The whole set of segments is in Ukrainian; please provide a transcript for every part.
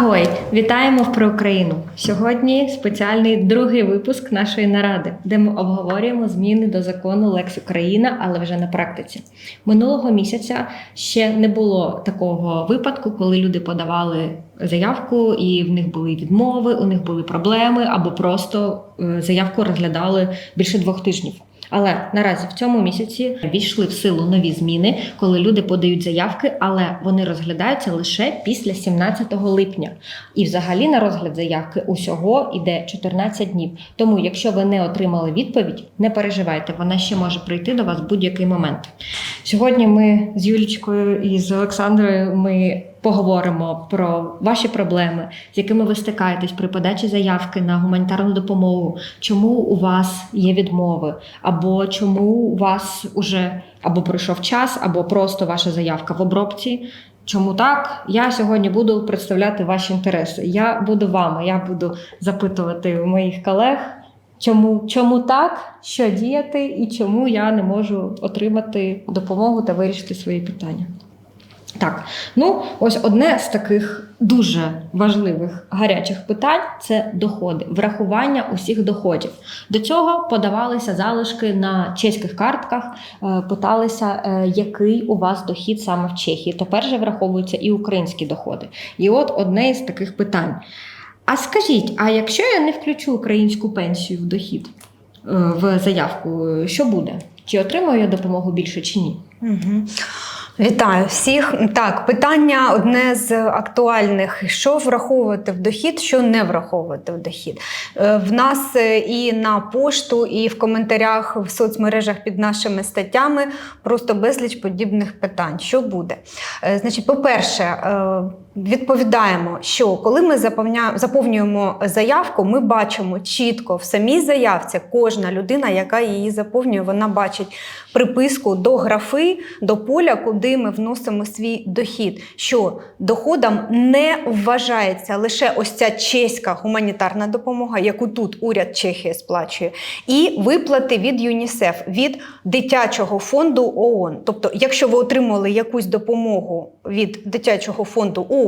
Агой, вітаємо в про Україну. Сьогодні спеціальний другий випуск нашої наради, де ми обговорюємо зміни до закону Лекс Україна, але вже на практиці. Минулого місяця ще не було такого випадку, коли люди подавали заявку, і в них були відмови, у них були проблеми, або просто е, заявку розглядали більше двох тижнів. Але наразі в цьому місяці війшли в силу нові зміни, коли люди подають заявки, але вони розглядаються лише після 17 липня. І взагалі на розгляд заявки усього йде 14 днів. Тому, якщо ви не отримали відповідь, не переживайте, вона ще може прийти до вас в будь-який момент. Сьогодні ми з Юлічкою і з Олександрою ми поговоримо про ваші проблеми, з якими ви стикаєтесь при подачі заявки на гуманітарну допомогу, чому у вас є відмови, або чому у вас уже або пройшов час, або просто ваша заявка в обробці. Чому так? Я сьогодні буду представляти ваші інтереси. Я буду вами, я буду запитувати моїх колег. Чому, чому так, що діяти, і чому я не можу отримати допомогу та вирішити свої питання? Так, ну ось одне з таких дуже важливих гарячих питань це доходи, врахування усіх доходів. До цього подавалися залишки на чеських картках, е, питалися, е, який у вас дохід саме в Чехії. Тепер же враховуються і українські доходи. І от одне із таких питань. А скажіть, а якщо я не включу українську пенсію в дохід е, в заявку, що буде? Чи отримаю я допомогу більше чи ні? Угу. Вітаю всіх. Так, питання одне з актуальних: що враховувати в дохід, що не враховувати в дохід. Е, В нас е, і на пошту, і в коментарях в соцмережах під нашими статтями просто безліч подібних питань. Що буде? Е, Значить, по-перше, відповідаємо, що коли ми заповнюємо заявку, ми бачимо чітко в самій заявці кожна людина, яка її заповнює, вона бачить приписку до графи, до поля, куди ми вносимо свій дохід. Що доходом не вважається лише ось ця чеська гуманітарна допомога, яку тут уряд Чехії сплачує, і виплати від ЮНІСЕФ, від дитячого фонду ООН. Тобто, якщо ви отримали якусь допомогу від дитячого фонду ООН,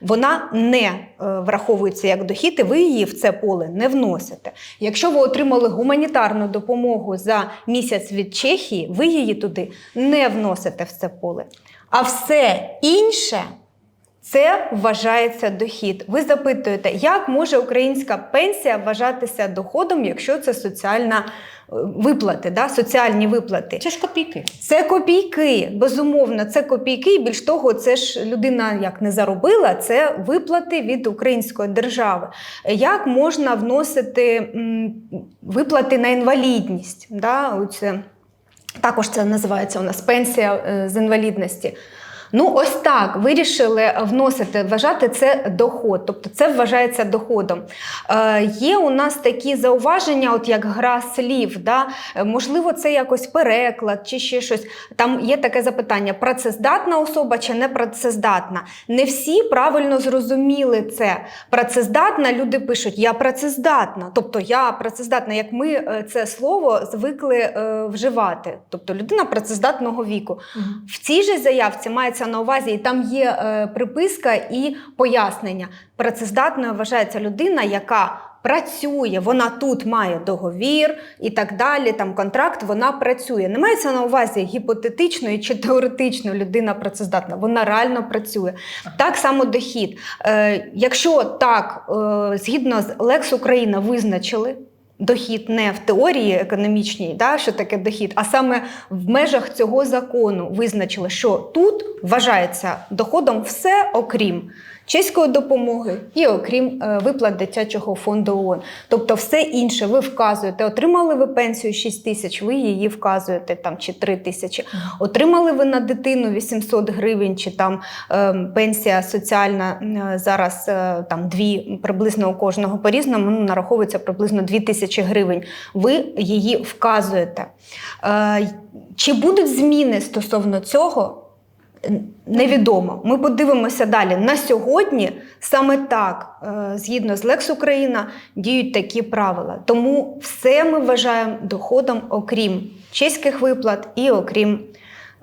вона не е, враховується як дохід, і ви її в це поле не вносите. Якщо ви отримали гуманітарну допомогу за місяць від Чехії, ви її туди не вносите в це поле. А все інше. Це вважається дохід. Ви запитуєте, як може українська пенсія вважатися доходом, якщо це соціальна е, виплати, да? соціальні виплати. Це ж копійки. Це копійки, безумовно, це копійки. І більш того, це ж людина як не заробила, це виплати від української держави. Як можна вносити виплати на інвалідність? Да? Оце, також це називається у нас пенсія е, з інвалідності. Ну, ось так вирішили вносити, вважати це доход, тобто це вважається доходом. Е, є у нас такі зауваження, от як гра слів. Да? Е, Можливо, це якось переклад чи ще щось. Там є таке запитання: працездатна особа чи не працездатна. Не всі правильно зрозуміли це. Працездатна люди пишуть Я працездатна. Тобто я працездатна, як ми е, це слово звикли е, вживати. Тобто людина працездатного віку. В цій же заявці мається на увазі, і там є е, приписка і пояснення. Працездатною вважається людина, яка працює, вона тут має договір і так далі. Там контракт, вона працює. Не мається на увазі гіпотетичної чи теоретично людина працездатна. Вона реально працює. Так само дохід. Е, якщо так, е, згідно з Лекс Україна визначили. Дохід не в теорії економічній, да, що таке дохід, а саме в межах цього закону визначили, що тут вважається доходом все окрім чеської допомоги і окрім е, виплат дитячого фонду ООН. Тобто все інше ви вказуєте, отримали ви пенсію 6 тисяч, ви її вказуєте там чи 3 тисячі. Отримали ви на дитину 800 гривень, чи там е, пенсія соціальна е, зараз там дві приблизно у кожного по-різному, ну, нараховується приблизно 2 тисячі гривень. Ви її вказуєте. Чи будуть зміни стосовно цього? Невідомо. Ми подивимося далі. На сьогодні саме так, е, згідно з Лекс Україна, діють такі правила. Тому все ми вважаємо доходом, окрім чеських виплат і окрім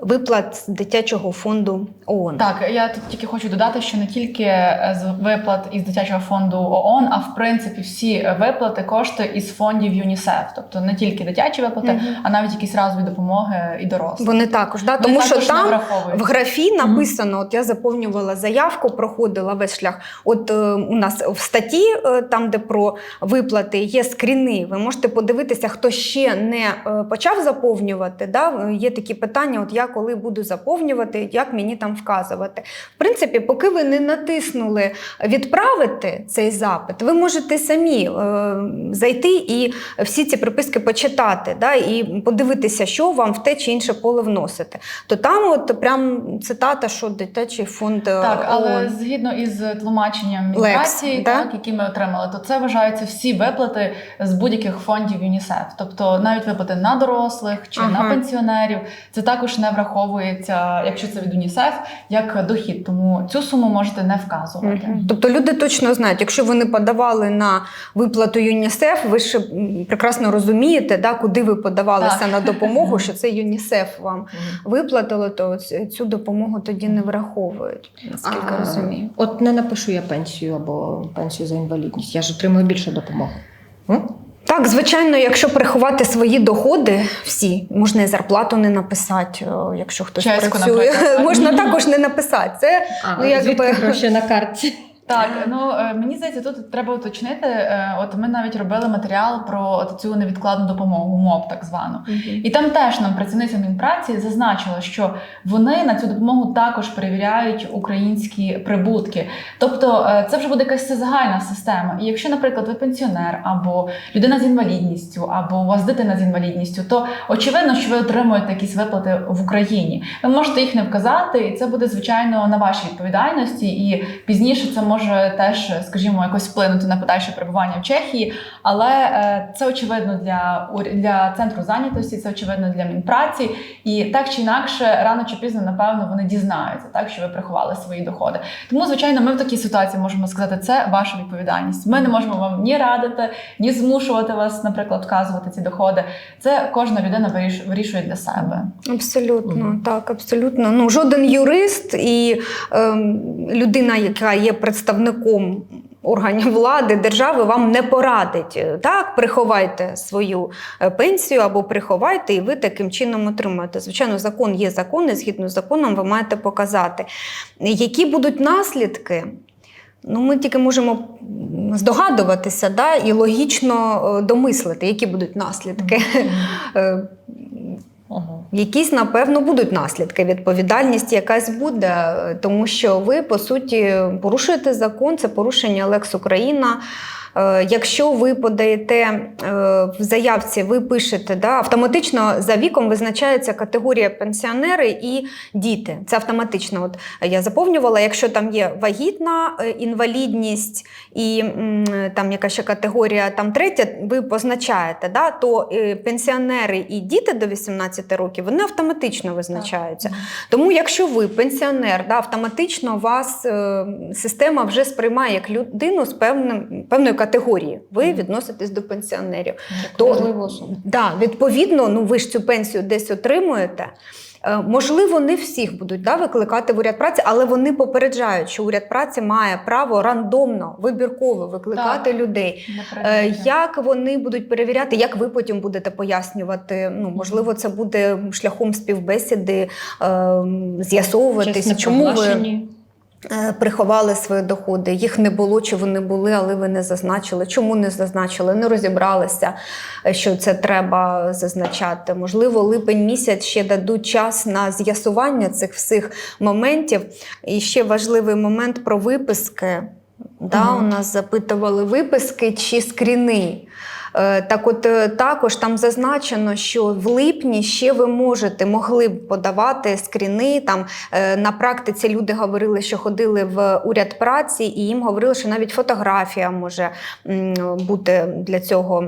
виплат з дитячого фонду ООН. Так, я тут тільки хочу додати, що не тільки е, з виплат із дитячого фонду ООН, а в принципі всі виплати кошти із фондів ЮНІСЕФ, тобто не тільки дитячі виплати, Мгм. а навіть якісь разові допомоги і дорослим. Вони також, да? Вони тому що також не там в графі написано: от я заповнювала заявку, проходила весь шлях. От е, у нас в статті, е, там, де про виплати, є скріни. Ви можете подивитися, хто ще не е, почав заповнювати. Да? Є такі питання: от я коли буду заповнювати, як мені там вказувати. В принципі, поки ви не натиснули відправити цей запит, ви можете самі е, зайти і всі ці приписки почитати, да, і подивитися, що вам в те чи інше поле вносити. То там, от прям цитата, що дитячий фонд е, Так, але ООН. згідно із тлумаченням міграції, да? так, які ми отримали, то це вважаються всі виплати з будь-яких фондів ЮНІСЕФ. Тобто навіть виплати на дорослих чи Ага. на пенсіонерів, це також не враховується, якщо це від ЮНІСЕФ, як дохід. Тому цю суму можете не вказувати. Мгм. Тобто люди точно знають, якщо ви не подавали на виплату ЮНІСЕФ, ви м, прекрасно розумієте, да, куди ви подавалися Так. на допомогу, що це ЮНІСЕФ вам виплатило, то цю допомогу тоді не враховують. Наскільки А, розумію. От не напишу я пенсію або пенсію за інвалідність. Я ж отримую більше допомоги. Так, звичайно, якщо приховати свої доходи, всі можна і зарплату не написати, якщо хтось Чеську, працює. наприклад. Можна також не написати. Це А, Ну, якби- звідки гроші на картці? Так, ну е, мені здається, тут треба уточнити. е, От ми навіть робили матеріал про от цю невідкладну допомогу, МОП так звану. І там теж нам працівниця Мінпраці зазначила, що вони на цю допомогу також перевіряють українські прибутки. Тобто е, це вже буде якась загальна система. І якщо, наприклад, ви пенсіонер або людина з інвалідністю, або у вас дитина з інвалідністю, то очевидно, що ви отримуєте якісь виплати в Україні. Ви можете їх не вказати, і це буде звичайно на вашій відповідальності. І пізніше це може теж, скажімо, якось вплинути на подальше перебування в Чехії. Але е, це очевидно для для центру зайнятості, це очевидно для мінпраці. І так чи інакше, рано чи пізно, напевно, вони дізнаються, так що ви приховали свої доходи. Тому, звичайно, ми в такій ситуації можемо сказати, це ваша відповідальність. Ми не можемо вам ні радити, ні змушувати вас, наприклад, вказувати ці доходи. Це кожна людина вирішує для себе. Абсолютно, Мгм. так, абсолютно. Ну, жоден юрист і ем, людина, яка є представником органів влади, держави, вам не порадить. Так, приховайте свою е, пенсію або приховайте, і ви таким чином отримаєте. Звичайно, закон є закон, і згідно з законом ви маєте показати. Які будуть наслідки? Ну, ми тільки можемо здогадуватися да, і логічно е, домислити, які будуть наслідки. Е, Ага. Якісь, напевно, будуть наслідки. Відповідальність якась буде, е, тому що ви, по суті, порушуєте закон, це порушення Лекс Україна. Е, Якщо ви подаєте е, в заявці, ви пишете, да, автоматично за віком визначається категорія пенсіонери і діти. Це автоматично. От я заповнювала, якщо там є вагітна е, інвалідність і там яка ще категорія, там третя, ви позначаєте, да, то пенсіонери і діти до 18 років вони автоматично визначаються. Тому, якщо ви пенсіонер, да, автоматично вас система вже сприймає як людину з певним певної категорії. Ви відноситесь до пенсіонерів. То-. Да, відповідно, ну ви ж цю пенсію десь отримуєте. Е, Можливо, не всіх будуть да, викликати в уряд праці, але вони попереджають, що уряд праці має право рандомно, вибірково викликати Так. людей. Е. Як вони будуть перевіряти, як ви потім будете пояснювати? Ну, можливо, це буде шляхом співбесіди, е, з'ясовуватися, чому ви приховали свої доходи. Їх не було, чи вони були, але ви не зазначили. Чому не зазначили? Не розібралися, е, що це треба зазначати. Можливо, липень місяць ще дадуть час на з'ясування цих всіх моментів. І ще важливий момент про виписки. Да, Мгм. У нас запитували виписки чи скріни. Е, Так, от е, також там зазначено, що в липні ще ви можете могли б подавати скріни. Там е, на практиці люди говорили, що ходили в уряд праці, і їм говорили, що навіть фотографія може бути для цього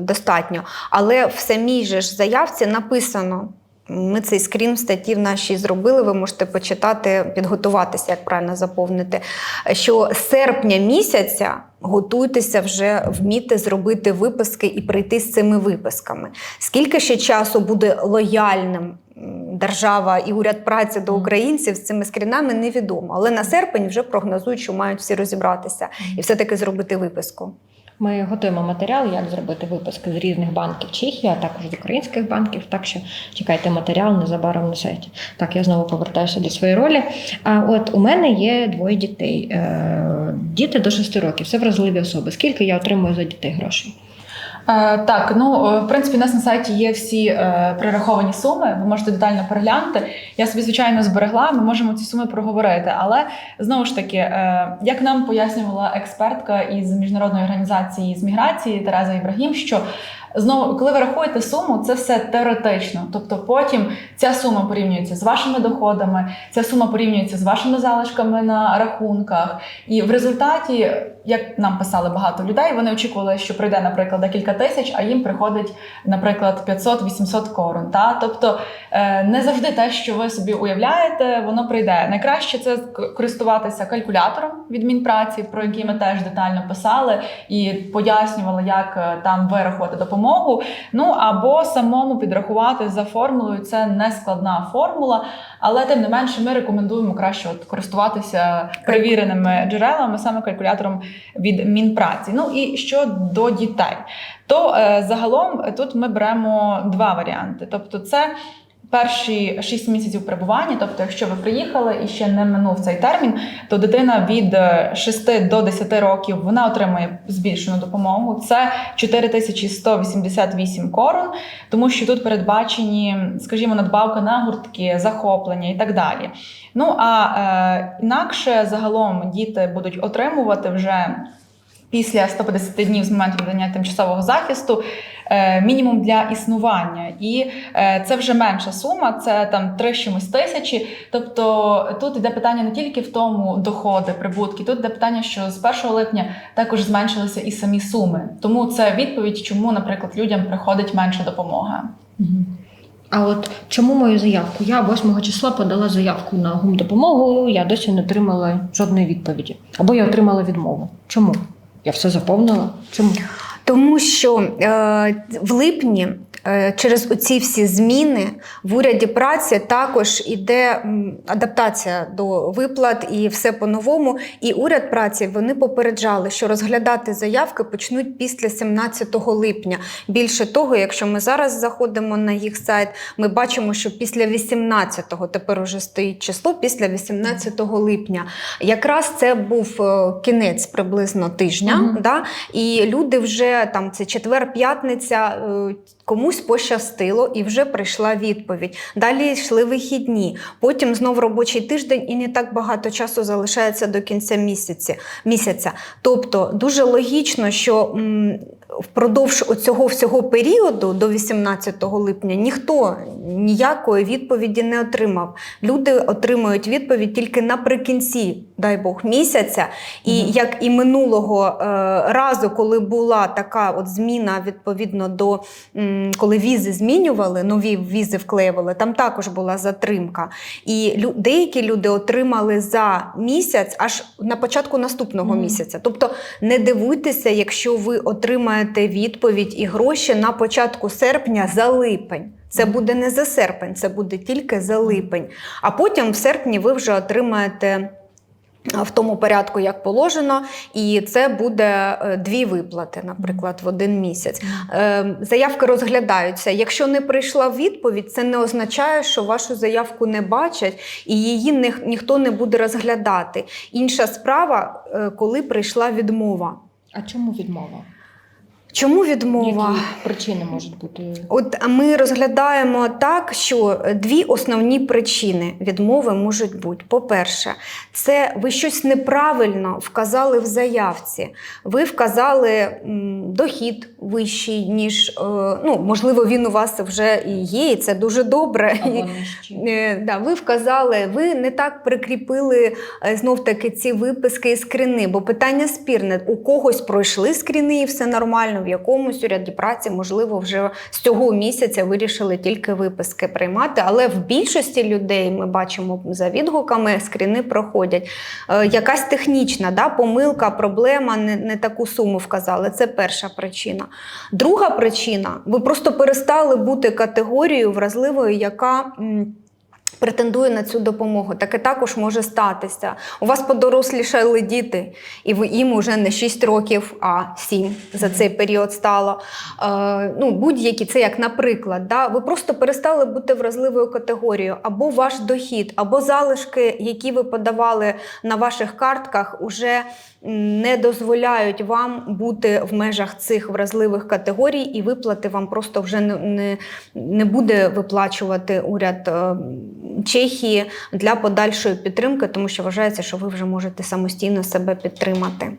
достатньо. Але в самій же ж заявці написано. Ми цей скрін в статті в нашій зробили. Ви можете почитати, підготуватися, як правильно заповнити. Що серпня місяця готуйтеся вже вміти зробити виписки і прийти з цими виписками. Скільки ще часу буде лояльним держава і уряд праці до українців з цими скрінами невідомо. Але на серпень вже прогнозують, що мають всі розібратися і все-таки зробити виписку. Ми готуємо матеріал, як зробити виписки з різних банків Чехії, а також з українських банків. Так що чекайте матеріал незабаром на сайті. Так, я знову повертаюся до своєї ролі. А от у мене є двоє дітей. Е, Діти до 6 років, це вразливі особи. Скільки я отримую за дітей грошей? Е, Так, ну е, в принципі, у нас на сайті є всі е, прираховані суми. Ви можете детально переглянути. Я собі звичайно зберегла. Ми можемо ці суми проговорити. Але знову ж таки, як нам пояснювала експертка із міжнародної організації з міграції Тереза Ібрагім, що Знову, коли ви рахуєте суму, це все теоретично. Тобто потім ця сума порівнюється з вашими доходами, ця сума порівнюється з вашими залишками на рахунках. І в результаті, як нам писали багато людей, вони очікували, що прийде, наприклад, декілька тисяч, а їм приходить, наприклад, 500-800 корон. Та? Тобто е, не завжди те, що ви собі уявляєте, воно прийде. Найкраще це користуватися калькулятором від Мінпраці, про який ми теж детально писали і пояснювали, як е, там вирахувати допомогу. Ну або самому підрахувати за формулою. Це не складна формула, але тим не менше ми рекомендуємо краще от користуватися перевіреними джерелами, саме калькулятором від Мінпраці. Ну і щодо дітей, то е, загалом тут ми беремо два варіанти. Тобто, це перші 6 місяців перебування. Тобто, якщо ви приїхали і ще не минув цей термін, то дитина від е, 6 до 10 років вона отримує збільшену допомогу. Це 4188 корон, тому що тут передбачені, скажімо, надбавка на гуртки, захоплення і так далі. Ну а е, інакше загалом діти будуть отримувати вже. Після 150 днів з моменту надання тимчасового захисту е, мінімум для існування, і е, це вже менша сума, це там 3 з чимось тисячі. Тобто тут йде питання не тільки в тому доходи, прибутки, тут йде питання, що з 1 липня також зменшилися і самі суми. Тому це відповідь, чому, наприклад, людям приходить менша допомога. А от чому мою заявку? Я 8 числа подала заявку на гумдопомогу, я досі не отримала жодної відповіді. Або я отримала відмову. Чому? Я все заповнила. Чому? Тому що е, в липні через оці всі зміни в уряді праці також іде адаптація до виплат і все по-новому. І уряд праці вони попереджали, що розглядати заявки почнуть після 17 липня. Більше того, якщо ми зараз заходимо на їх сайт, ми бачимо, що після 18-го тепер уже стоїть число, після 18 липня. Якраз це був е, кінець приблизно тижня. Мгм. Да? І люди вже там це четвер-п'ятниця. е, Комусь пощастило і вже прийшла відповідь. Далі йшли вихідні. Потім знов робочий тиждень, і не так багато часу залишається до кінця місяці, місяця. Тобто дуже логічно, що впродовж цього всього періоду до 18 липня ніхто ніякої відповіді не отримав. Люди отримують відповідь тільки наприкінці, дай Бог, місяця. І Мгм. як і минулого е, разу, коли була така от зміна відповідно до м, коли візи змінювали, нові візи вклеювали, там також була затримка. І лю- деякі люди отримали за місяць аж на початку наступного Мгм. місяця. Тобто не дивуйтеся, якщо ви отримаєте відповідь і гроші на початку серпня за липень. Це буде не за серпень, це буде тільки за липень. А потім в серпні ви вже отримаєте. В тому порядку, як положено, і це буде е, дві виплати, наприклад, в один місяць. Е, Заявки розглядаються. Якщо не прийшла відповідь, це не означає, що вашу заявку не бачать і її ніхто не буде розглядати. Інша справа, е, коли прийшла відмова. А чому відмова? Чому відмова? Які причини можуть бути? От ми розглядаємо так, що дві основні причини відмови можуть бути. По-перше, це ви щось неправильно вказали в заявці. Ви вказали дохід вищий, ніж е, ну, можливо, він у вас вже і є, і це дуже добре. Е, Да, ви вказали, ви не так прикріпили е, знов таки ці виписки і скріни, бо питання спірне. У когось пройшли скріни і все нормально, в якомусь уряді праці, можливо, вже з цього місяця вирішили тільки виписки приймати. Але в більшості людей ми бачимо за відгуками, скріни проходять. Е, якась технічна да, помилка, проблема, не, не таку суму вказали. Це перша причина. Друга причина ви просто перестали бути категорією вразливою, яка. Претендує на цю допомогу, таке також може статися. У вас подорослішали діти, і ви їм уже не 6 років, а 7 за цей період стало. Е, ну, будь-які, це як наприклад, да? ви просто перестали бути вразливою категорією, або ваш дохід, або залишки, які ви подавали на ваших картках, уже не дозволяють вам бути в межах цих вразливих категорій, і виплати вам просто вже не, не, не буде виплачувати уряд е, Чехії для подальшої підтримки, тому що вважається, що ви вже можете самостійно себе підтримати.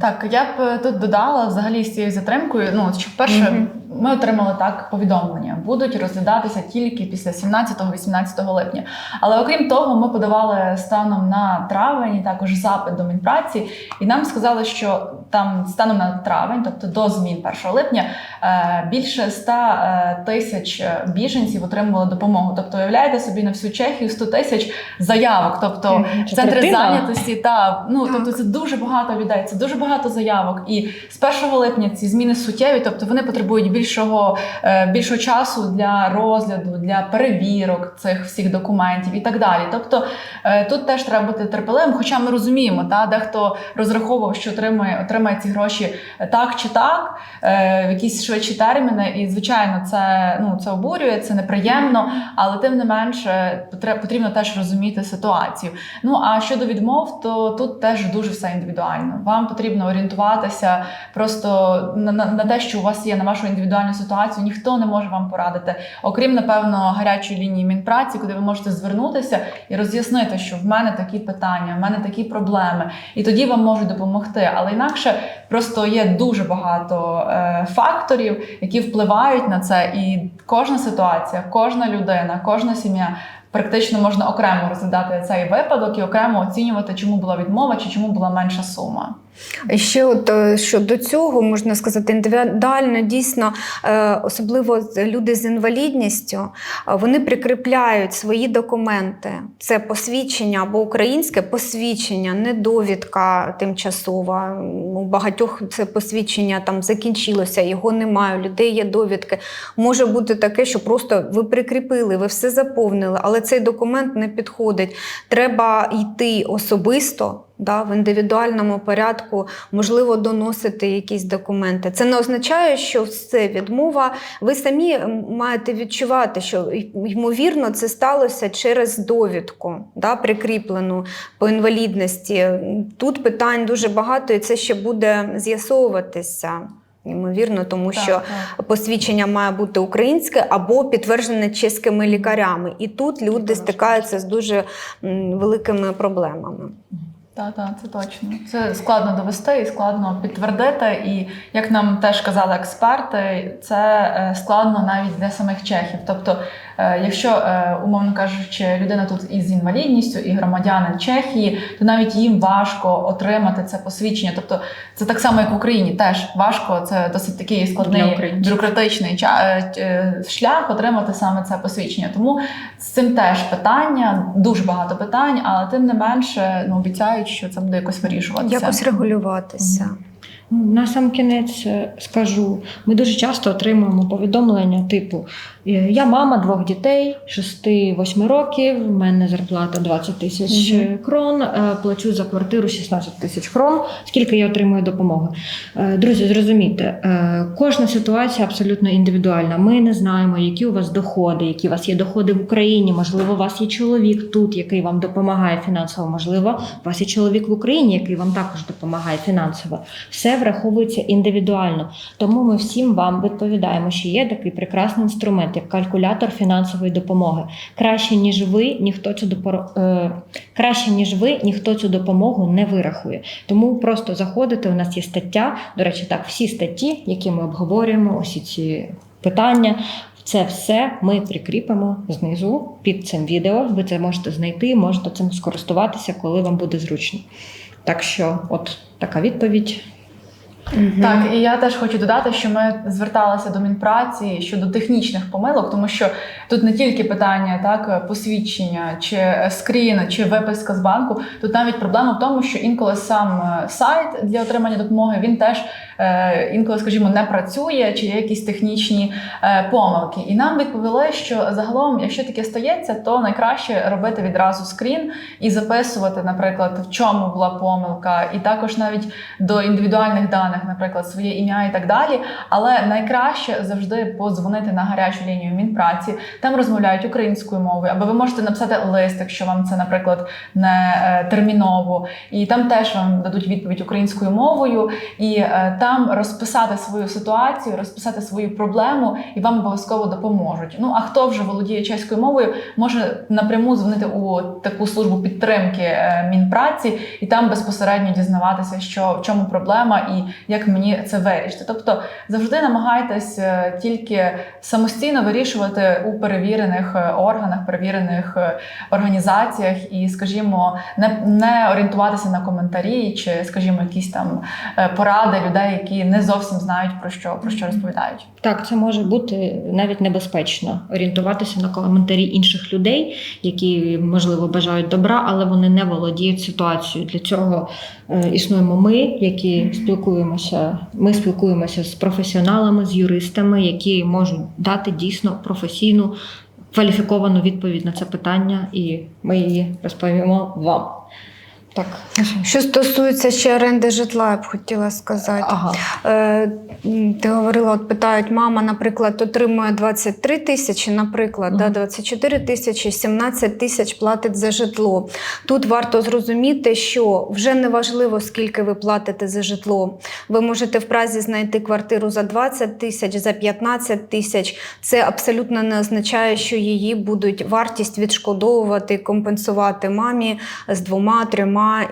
Так, я б е, тут додала взагалі з цією затримкою. Ну, що перше, Мгм. ми отримали так повідомлення, будуть розглядатися тільки після 17-18 липня. Але окрім того, ми подавали станом на травень також запит до Мінпраці, і нам сказали, що там станом на травень, тобто до змін 1 липня, е, більше 100 е, тисяч біженців отримували допомогу. Тобто, уявляєте собі на всю Чехію 100 тисяч заявок. Тобто Це центри третина. зайнятості та ну Так. тобто це дуже багато людей, це дуже багато заявок. І з 1 липня ці зміни суттєві, тобто вони потребують більшого, е, більшого часу для розгляду, для перевірок цих всіх документів і так далі. Тобто е, тут теж треба бути терпеливим. Хоча ми розуміємо, та дехто розраховував, що отримає, отримає ці гроші так чи так, е, в якісь швидші терміни. І звичайно, це ну це обурює, це неприємно, але тим не менше потрібно теж розуміти ситуацію. Ну а щодо відмов, то тут теж дуже все індивідуально. Вам потрібно орієнтуватися просто на, на, на те, що у вас є на вашу індивідуальну ситуацію. Ніхто не може вам порадити, окрім напевно гарячої лінії Мінпраці, куди ви можете звернутися і роз'яснити, що в мене такі питання, в мене такі проблеми, і тоді вам можуть допомогти. Але інакше просто є дуже багато е, факторів, які впливають на це, і кожна ситуація, кожна людина, кожна сім'я. Практично можна окремо розглядати цей випадок і окремо оцінювати, чому була відмова чи чому була менша сума. Ще от е, щодо цього можна сказати, індивідуально дійсно, е, особливо люди з інвалідністю, е, вони прикріпляють свої документи. Це посвідчення або українське посвідчення, не довідка тимчасова. У багатьох це посвідчення там закінчилося, його немає. У людей є довідки. Може бути таке, що просто ви прикріпили, ви все заповнили, але цей документ не підходить. Треба йти особисто. Да, в індивідуальному порядку можливо доносити якісь документи. Це не означає, що все відмова. Ви самі маєте відчувати, що ймовірно це сталося через довідку, да, прикріплену по інвалідності. Тут питань дуже багато, і це ще буде з'ясовуватися. Ймовірно, тому Так, що так. посвідчення має бути українське або підтверджене чеськими лікарями. І тут люди стикаються з дуже великими проблемами. Так, так, це точно. Це складно довести і складно підтвердити. І як нам теж казали експерти, це е, складно навіть для самих чехів. Тобто, якщо, е, умовно кажучи, людина тут із інвалідністю і громадянин Чехії, то навіть їм важко отримати це посвідчення. Тобто, це так само, як в Україні, теж важко. Це досить такий складний бюрократичний е, е, шлях отримати саме це посвідчення. Тому з цим теж питання, дуже багато питань, але тим не менше ну, обіцяють, що це буде якось вирішуватися. Якось регулюватися. На сам кінець е, скажу, ми дуже часто отримуємо повідомлення типу: е, я мама двох дітей, 6-8 років, в мене зарплата 20 тисяч Мгм. крон, е, плачу за квартиру 16 тисяч крон. Скільки я отримую допомоги? Е, Друзі, зрозумійте, е, кожна ситуація абсолютно індивідуальна. Ми не знаємо, які у вас доходи, які у вас є доходи в Україні. Можливо, у вас є чоловік тут, який вам допомагає фінансово. Можливо, у вас є чоловік в Україні, який вам також допомагає фінансово. Все враховується індивідуально. Тому ми всім вам відповідаємо, що є такий прекрасний інструмент, як калькулятор фінансової допомоги. Краще ніж ви, ніхто цю допор... е, краще ніж ви, ніхто цю допомогу не вирахує. Тому просто заходите. У нас є стаття. До речі, так, всі статті, які ми обговорюємо, усі ці питання. Це все ми прикріпимо знизу під цим відео. Ви це можете знайти, можете цим скористуватися, коли вам буде зручно. Так що, от така відповідь. Так, і я теж хочу додати, що ми зверталися до Мінпраці щодо технічних помилок, тому що тут не тільки питання так посвідчення чи скрін, чи виписка з банку. Тут навіть проблема в тому, що інколи сам е, сайт для отримання допомоги він теж інколи, скажімо, не працює, чи є якісь технічні е, помилки. І нам відповіли, що загалом, якщо таке стається, то найкраще робити відразу скрін і записувати, наприклад, в чому була помилка, і також навіть до індивідуальних даних, наприклад, своє ім'я і так далі. Але найкраще завжди подзвонити на гарячу лінію Мінпраці. Там розмовляють українською мовою, або ви можете написати лист, якщо вам це, наприклад, не е, терміново, і там теж вам дадуть відповідь українською мовою, і е, там розписати свою ситуацію, розписати свою проблему, і вам обов'язково допоможуть. Ну а хто вже володіє чеською мовою, може напряму дзвонити у таку службу підтримки е, Мінпраці і там безпосередньо дізнаватися, що в чому проблема і як мені це вирішити. Тобто завжди намагайтесь е, тільки самостійно вирішувати у перевірених е, органах, перевірених організаціях, і, скажімо, не, не орієнтуватися на коментарі чи, скажімо, якісь там поради людей, які не зовсім знають про що про що розповідають. Так, це може бути навіть небезпечно орієнтуватися на коментарі інших людей, які можливо бажають добра, але вони не володіють ситуацією. Для цього е, існуємо ми, які спілкуємося. Ми спілкуємося з професіоналами, з юристами, які можуть дати дійсно професійну кваліфіковану відповідь на це питання, і ми її розповімо вам. Так, Що стосується ще оренди житла, я б хотіла сказати. ага. Е, Ти говорила, от питають, мама, наприклад, отримує 23 тисячі, наприклад, да, 24 тисячі, 17 тисяч платить за житло. Тут варто зрозуміти, що вже не важливо, скільки ви платите за житло. Ви можете в Празі знайти квартиру за 20 тисяч, за 15 тисяч. Це абсолютно не означає, що її будуть вартість відшкодовувати, компенсувати мамі з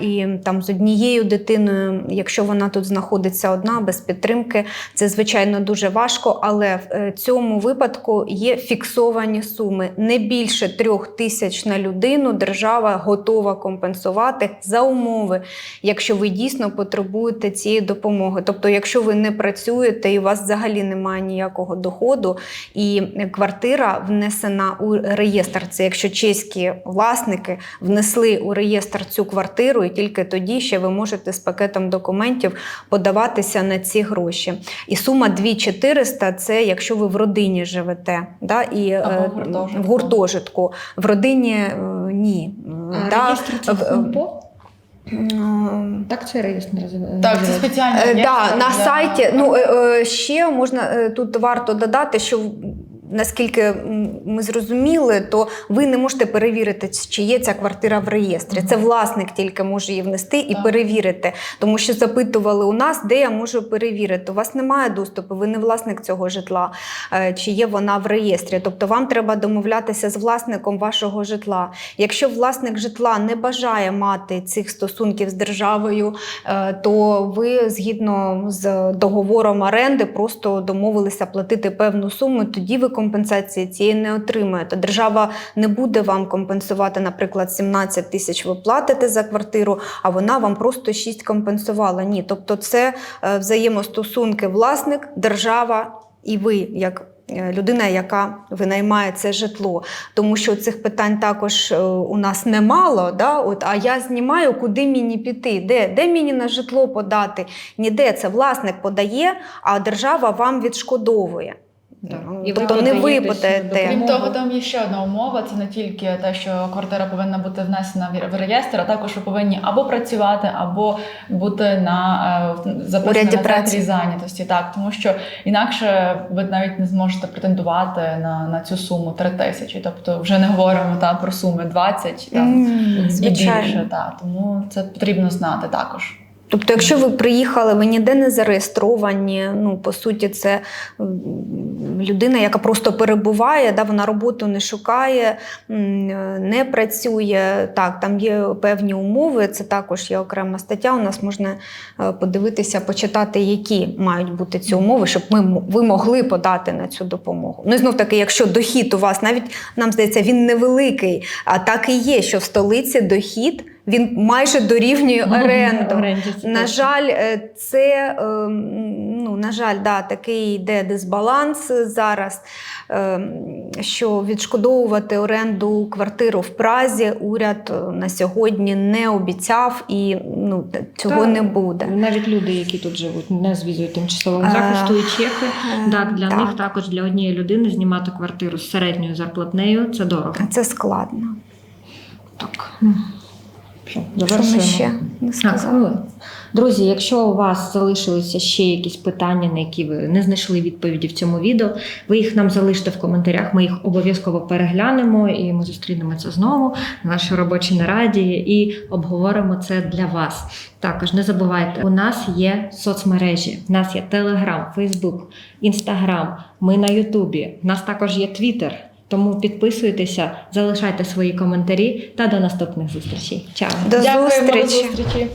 і там з однією дитиною, якщо вона тут знаходиться одна без підтримки, це звичайно дуже важко. Але в е, цьому випадку є фіксовані суми. Не більше трьох тисяч на людину держава готова компенсувати за умови, якщо ви дійсно потребуєте цієї допомоги. Тобто, якщо ви не працюєте і у вас взагалі немає ніякого доходу, і квартира внесена у реєстр, це якщо чеські власники внесли у реєстр цю квартиру, і тільки тоді ще ви можете з пакетом документів подаватися на ці гроші. І сума 2400 – це якщо ви в родині живете, да, і Або е, в гуртожитку. в гуртожитку. В родині е, ні. А Да, Так, це реєстр. Так, це спеціально Е, да, на сайті. Ну ще можна е, тут варто додати, що наскільки ми зрозуміли, то ви не можете перевірити, чи є ця квартира в реєстрі. Це власник тільки може її внести і Так. перевірити. Тому що запитували у нас, де я можу перевірити. У вас немає доступу, ви не власник цього житла, е, чи є вона в реєстрі. Тобто вам треба домовлятися з власником вашого житла. Якщо власник житла не бажає мати цих стосунків з державою, е, то ви згідно з договором оренди просто домовилися платити певну суму. Тоді ви компенсації цієї не отримаєте. Держава не буде вам компенсувати, наприклад, 17 тисяч ви платите за квартиру, а вона вам просто 6 компенсувала. Ні, тобто це е, взаємостосунки власник, держава і ви як. е, Людина, яка винаймає це житло, тому що цих питань також е, у нас немало. Да? От, а я знімаю, куди мені піти, де, де мені на житло подати? Ніде це власник подає, а держава вам відшкодовує. Так. Ну, І ви тобто не ви подаєте. Крім того, там є ще одна умова: це не тільки те, що квартира повинна бути внесена в- реєстр, а також ви повинні або працювати, або бути на е, записані на центрі зайнятості. Так, тому що інакше ви навіть не зможете претендувати на, на цю суму 3 тисячі. Тобто, вже не говоримо та про суми 20 там М, і більше. Та тому це потрібно знати також. Тобто, якщо ви приїхали, ви ніде не зареєстровані. Ну, по суті, це людина, яка просто перебуває, да, вона роботу не шукає, не працює. Так, там є певні умови. Це також є окрема стаття. У нас можна е, подивитися, почитати, які мають бути ці умови, щоб ми ви могли подати на цю допомогу. Ну і знов таки, якщо дохід у вас навіть нам здається, він невеликий, а так і є, що в столиці дохід Він майже дорівнює оренду. На жаль, е, це ем, ну, на жаль, да, такий йде дисбаланс зараз. ем, Що відшкодовувати оренду квартиру в Празі уряд е, на сьогодні не обіцяв і ну, цього Та, не буде. Навіть люди, які тут живуть, не з візою тимчасового Е, захисту і чехи. е, Так, для так. них також для однієї людини знімати квартиру з середньою зарплатнею це дорого. Це складно. Так. Що, Що ми ще не сказали? Друзі, якщо у вас залишилися ще якісь питання, на які ви не знайшли відповіді в цьому відео, ви їх нам залиште в коментарях. Ми їх обов'язково переглянемо і ми зустрінемося знову на нашій робочій нараді і обговоримо це для вас. Також не забувайте, у нас є соцмережі. У нас є Телеграм, Фейсбук, Інстаграм. Ми на Ютубі. У нас також є Твіттер. Тому підписуйтеся, залишайте свої коментарі та до наступних зустрічей. Чао! До зустрічі. зустрічі.